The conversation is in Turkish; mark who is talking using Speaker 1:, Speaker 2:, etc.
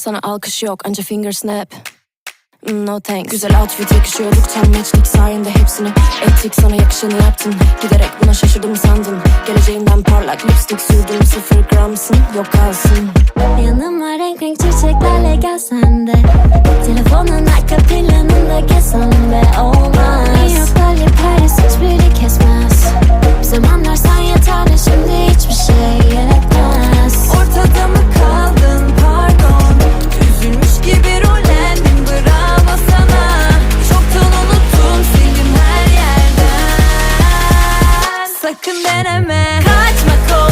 Speaker 1: Sana alkış yok anca finger snap. No thanks. Güzel outfit yakışıyorduk tam matchlik sayende hepsini Ettik. Sana yakışanı yaptın Giderek buna şaşırdım sandın Geleceğinden parlak lipstick sürdüm Sıfır gramsın yok kalsın.
Speaker 2: Yanıma renk renk çiçeklerle gelsen de. Telefonun arka Oh deneme Kaçmak o